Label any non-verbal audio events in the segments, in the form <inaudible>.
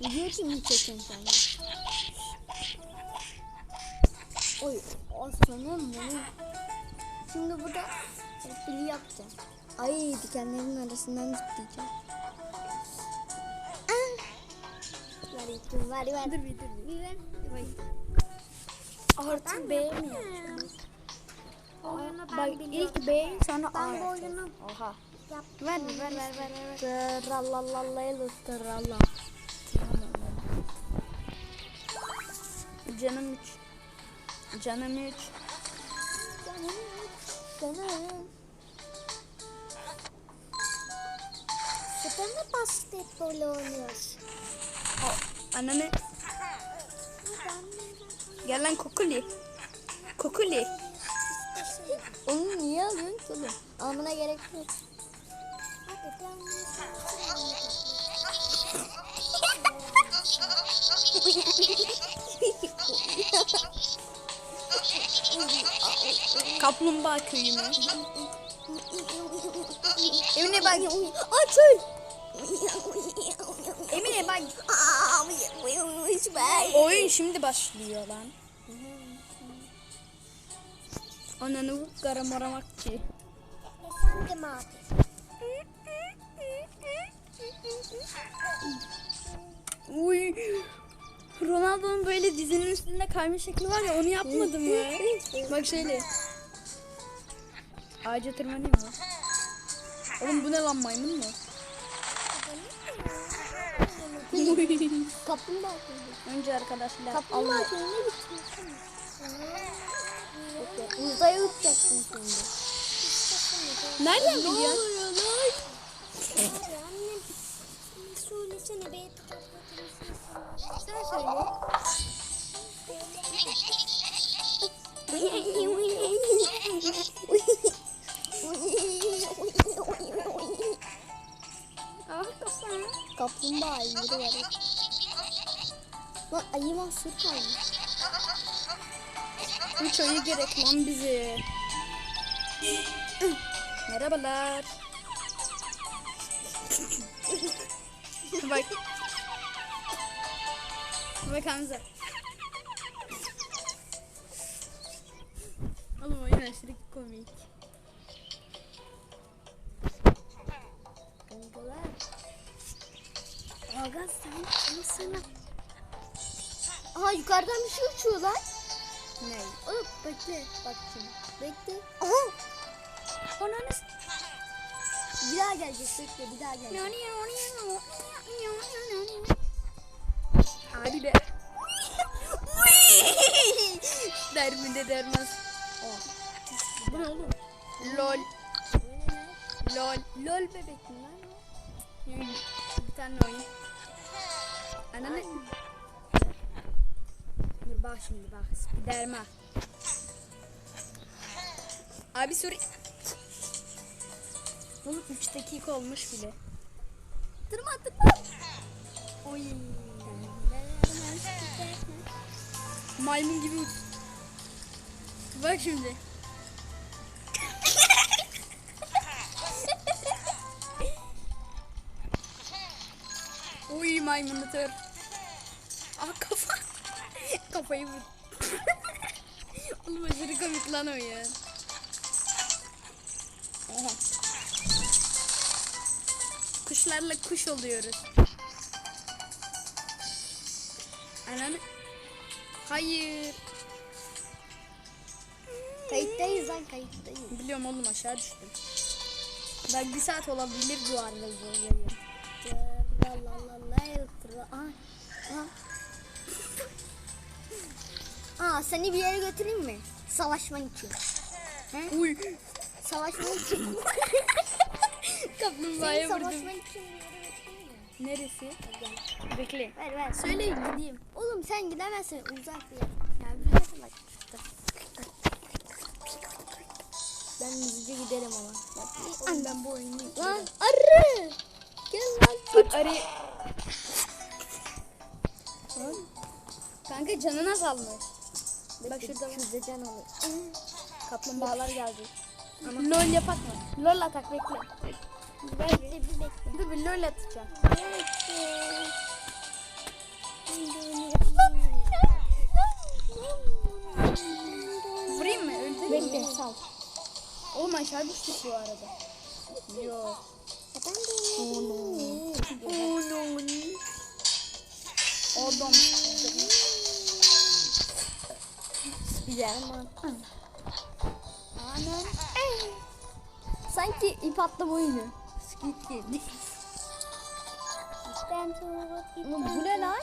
Video için mi çekiyorsun sen? Oy aslanım benim. Şimdi burada pili yapacağım. Ay dikenlerin arasından zıplayacağım. Ah! Ver ipi, ver ver. Dur bir dur bir. Artı B mi yapacağım? Oyunu ben Bak biliyorum. ilk B sonra A Ben bu yapacağız. oyunu Oha. yaptım. Ver ver ver ver ver. Tralalalala trala. Canım 3. Canım 3. Canım 3. Canım. Süper mi basketbol oynuyoruz? Ananı gel lan kokuli. Kokuli. Onu niye alıyorsun ki oğlum? Almana gerek yok. <laughs> Kaplumbağa köyü mü? Emine bak. Açıl. Emine bak. Oyun şimdi başlıyor lan. Ananı garamaramakçı. Efendim abi. Uy. Ronaldo'nun böyle dizinin üstünde kayma şekli var ya onu yapmadım ya. Bak şöyle. Ağaca tırmanıyor mu? Oğlum bu ne lan maymun mu? Kaplumbağa Önce arkadaşlar Kaplumbağa köyüne gitmişsin. Uzaya uçacaksın şimdi. Nereden biliyorsun? Kaplumbağa yürü var. Lan ayı mahsur kalmış. Üç ayı gerek lan bize. Merhabalar. Bak. Bak Hamza. Oğlum oyun aşırı komik. Kankalar. Aga sen kimsin? Aha yukarıdan bir şey uçuyor lan. Ne? Oğlum bekle. Bak şimdi. Bekle. Aha. Ananı Bir daha gelecek bekle bir daha gelecek. Hadi be. <laughs> Derminde dermez. Oh. Bu ne oğlum? Lol. Lol. Lol bebek mi lan? Bir tane oyun. Ananı. Dur bak şimdi bak. Spiderman. Abi sorry. Oğlum 3 dakika olmuş bile. Tırma tırma. Oy. Maymun gibi uç. Bak şimdi. Uy maymun tır. Aa kafa. Kafayı vur. Oğlum aşırı komik lan o ya. Oha. Kuşlarla kuş oluyoruz. Ananı. Hayır. Kayıttayız lan kayıttayız. Biliyorum oğlum aşağı düştüm. Bak bir saat olabilir bu arada bu yayın. Aa seni bir yere götüreyim mi? Savaşman için. Uy. Savaşman için. <laughs> Kaplumbağaya vurdum. savaşman için bir yere? Neresi? Gel. Bekle. Ver ver. Söyle gideyim. Oğlum sen gidemezsin uzak bir yer. Ya bir yere bak. Ben hızlıca giderim ama. Oğlum ben bu oyunu Lan arı. Gel lan. Bak arı. Kanka canın azalmış. Bak şurada var. Şurada can alır. kaplumbağalar geldi. Lol yapak mı? Lol atak bekle. Bekle bir bekle. Dur bir lol atacağım. Vurayım mı? Öldüreyim mi? Sal. Oğlum aşağı düştü bu arada. Yok. Oh no. Oh no. Adam. Spiderman. Anam. Sanki ip atlama oyunu. Oğlum bu ne lan?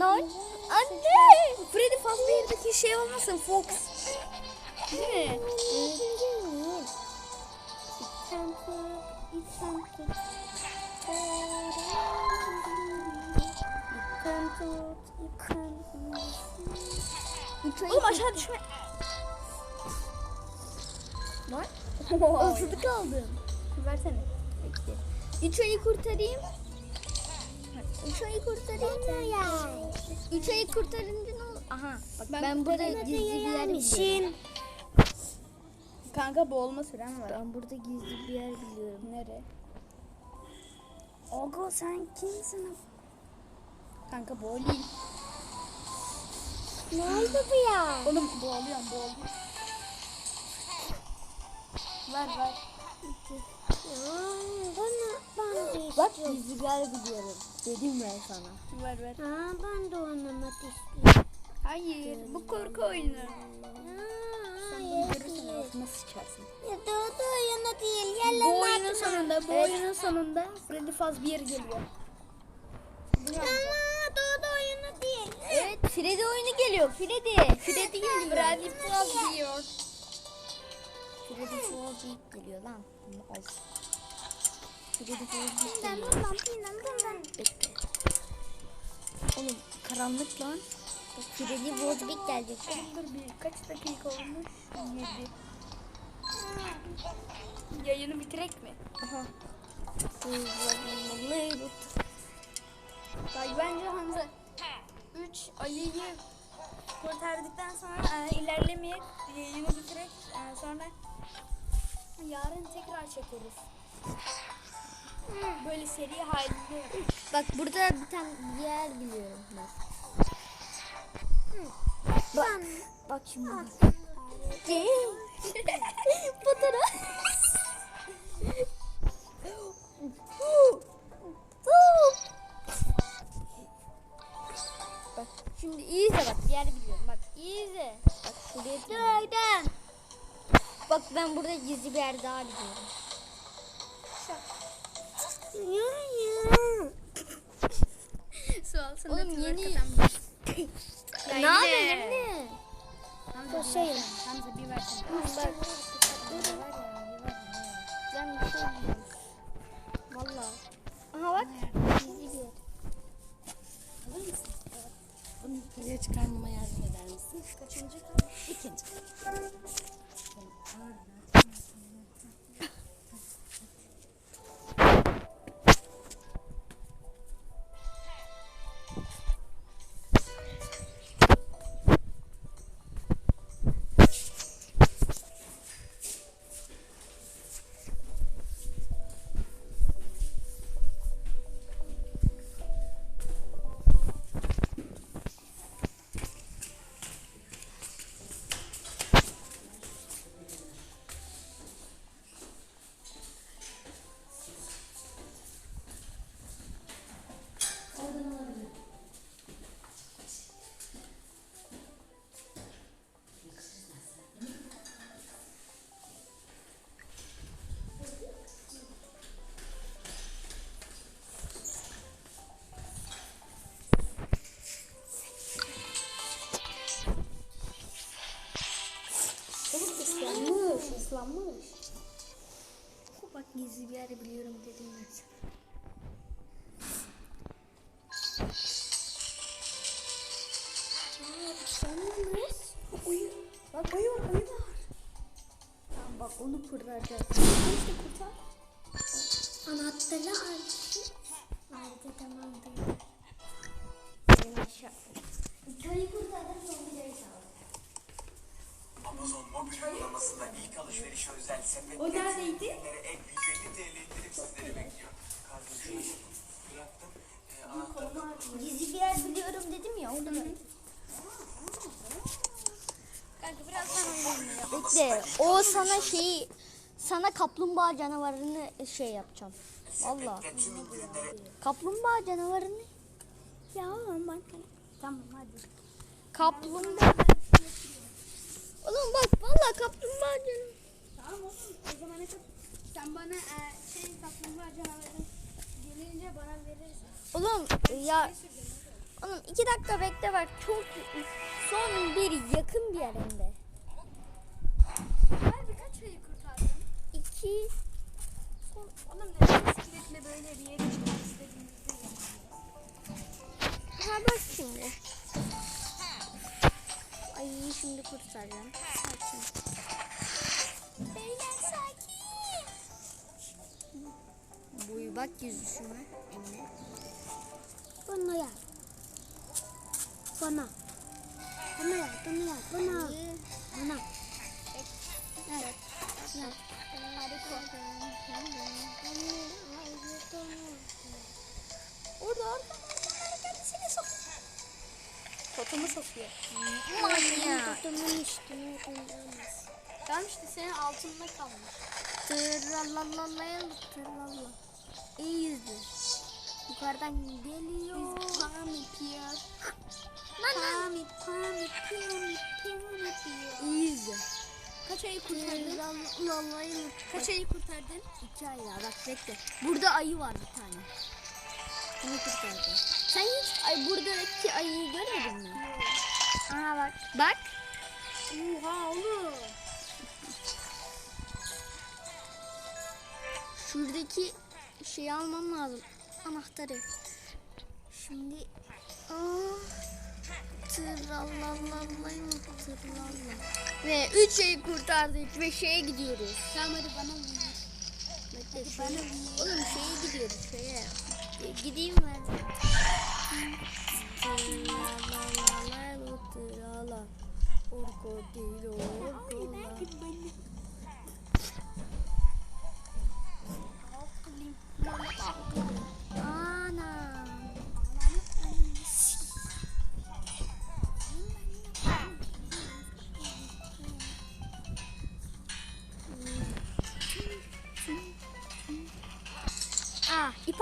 Lan. Anne. Freddy Fazbear'daki şey olmasın Fox. Değil mi? Oğlum aşağı düşme. Lan. Isıdı kaldım. Versene. Bekle. Üç ayı kurtarayım. Üç ayı kurtarayım ya. Üç ayı kurtarınca ne olur? Aha bak ben, Ben burada gizli bir yer biliyorum. Kanka boğulma süren var. Ben burada gizli bir yer biliyorum. Nere? Ogo sen kimsin? Kanka boğulayım. Ne oldu bu ya? Oğlum boğuluyorum boğuluyorum. Ver ver. Bana, Bak gizli bir yer biliyorum. Dedim ben sana. Ver ver. Ha, ben de oynamak istiyorum. Hayır bu korku oyunu. Sen bunu görürsen ağzına sıçarsın. Ya doğdu oyunu değil. Bu Yalan oyunun sonunda, bu Evet. oyunun sonunda Freddy Fazbear geliyor. Ama doğdu oyunu değil. Evet Freddy oyunu geliyor. Freddy. Freddy geliyor. Freddy Fazbear. Freddy Fazbear geliyor lan. Mouse. Bekle. Oğlum karanlık lan. Freddy Fazbear gelecek. Dur bir kaç dakika olmuş? 7. Yayını bitirek mi? Aha. Bak bence Hamza 3 ayıyı kurtardıktan sonra e, ilerlemeyip yayını bitirek e, sonra yarın tekrar çekeriz. Böyle seri halinde. Bak burada bir tane yer biliyorum ben. Bak, bak şimdi. <laughs> Fotoğraf. bak şimdi iyi izle bak yer biliyorum bak iyi izle. Bak şuraya Bak ben burada gizli bir yer daha biliyorum. Su alsın. Oğlum yeni-. Ne Ya yapıyorsun yine. anne? Hamza bir Şey. versene. Bak. Ben bir şey bilmiyorum. Valla. Aha bak. Bunu yukarıya çıkarmama yardım eder misin? Kaçıncı İkinci. Gizli bir yer biliyorum dedim ben sana. Uyu. Bak uyu var, uyu var. Tamam bak onu kurtaracağız. Kurtar. Anahtarı aldı. Sana şeyi sana kaplumbağa canavarını şey yapacağım. Valla. Kaplumbağa canavarını. Ya oğlum bak. Tamam hadi. Kaplumbağa. Oğlum bak valla kaplumbağa canavarı. Tamam oğlum. O zaman sen bana e, şey kaplumbağa canavarı gelince bana verirsin. Oğlum ya Oğlum iki dakika bekle bak çok son bir yakın bir yerinde. Ben birkaç ayı kurtardım. İki Oğlum neden bisikletle böyle bir yere çıkmak istediğinizde ha bak şimdi. Ay şimdi kurtaracağım. Sakin. Beyler sakin. Buy bak yüzüşüme. Emre. Bana ya. Bana. Bana ya, bana ya, bana. Bana. Evet. Evet. Orada orada. Sok. Totumu sokuyor. Manyak. Totumun üstüne koyamaz. Tamam işte senin altında kalmış. Tırlalalaya tırlala. İyi yüzdü. Yukarıdan geliyor. Pami lan. Pami, pami, piyer. İyi yüzdü. Kaç ayı kurtardın? Tırlalayı Kaç ayı kurtardın? İki ay ya bak bekle. Burada ayı var bir tane. Bunu kurtardı. Sen hiç ay, buradaki ayıyı görmedin mi? Aha bak. Bak. Oha oğlum. Şuradaki şeyi almam lazım. Anahtarı. Şimdi aa. Ve üç şeyi kurtardık ve şeye gidiyoruz. Tamam hadi bana vur. Bekle şeye, oğlum şeye gidiyoruz şeye. Gideyim ben.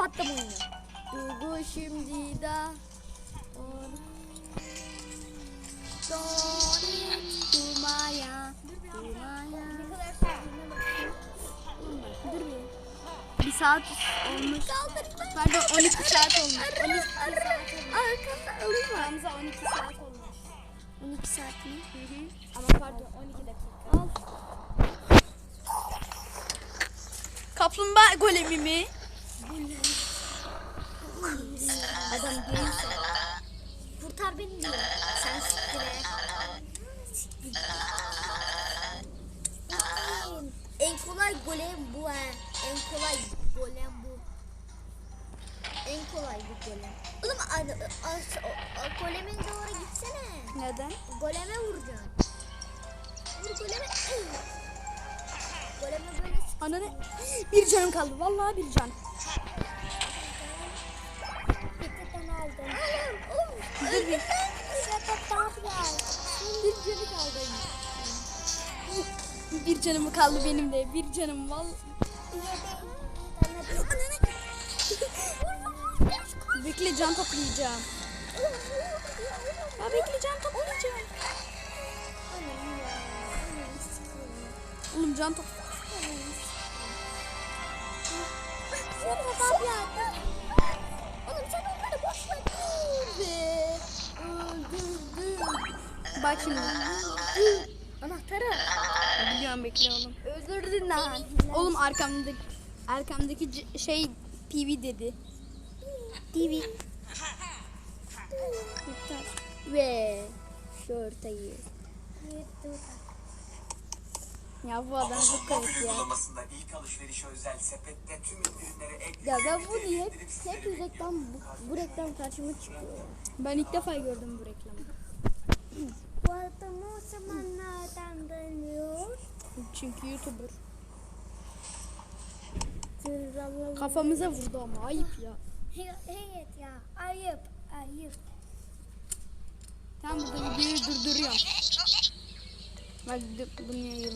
Ah, ip attım oyunu. Duygu şimdi de Dumaya, dumaya. Dur bir. Bir saat olmuş. Pardon 12 saat olmuş. 12 Arkada alırma. Hamza 12 saat olmuş. 12 saat mi? Ama pardon 12 dakika. Al. Kaplumbağa golemi mi? Adam değilse. Kurtar beni diyor. Sen siktir et. En kolay golem bu ha. En kolay golem bu. En kolay bu golem. Oğlum golemin doğru gitsene. Neden? Goleme vuracaksın. Vur goleme. Goleme böyle. Ananı bir canım kaldı. Vallahi bir can. Bir canım kaldı benim de. Bir canım vallahi. Bekle can toplayacağım. Ya bekle can toplayacağım. Oğlum can top. Oğlum sen onları boş ver. Ve öldürdüm. Bak şimdi. Anahtarı. Biliyorum bekle oğlum. Öldürdün lan. Oğlum arkamdaki arkamdaki şey TV dedi. TV. Ve şortayı. Ya bu adam çok garip ya. ilk alışverişe özel sepette tüm indirimleri ek Ya ben bunu hep hep reklam bu, bu reklam karşıma çıkıyor. Ben ilk defa gördüm bu reklamı. Bu adam o zaman nereden dönüyor? Çünkü YouTuber. Kafamıza vurdu ama ayıp ya. Evet ya ayıp ayıp. Tamam burada videoyu durduruyorum. Bak bunu yayın.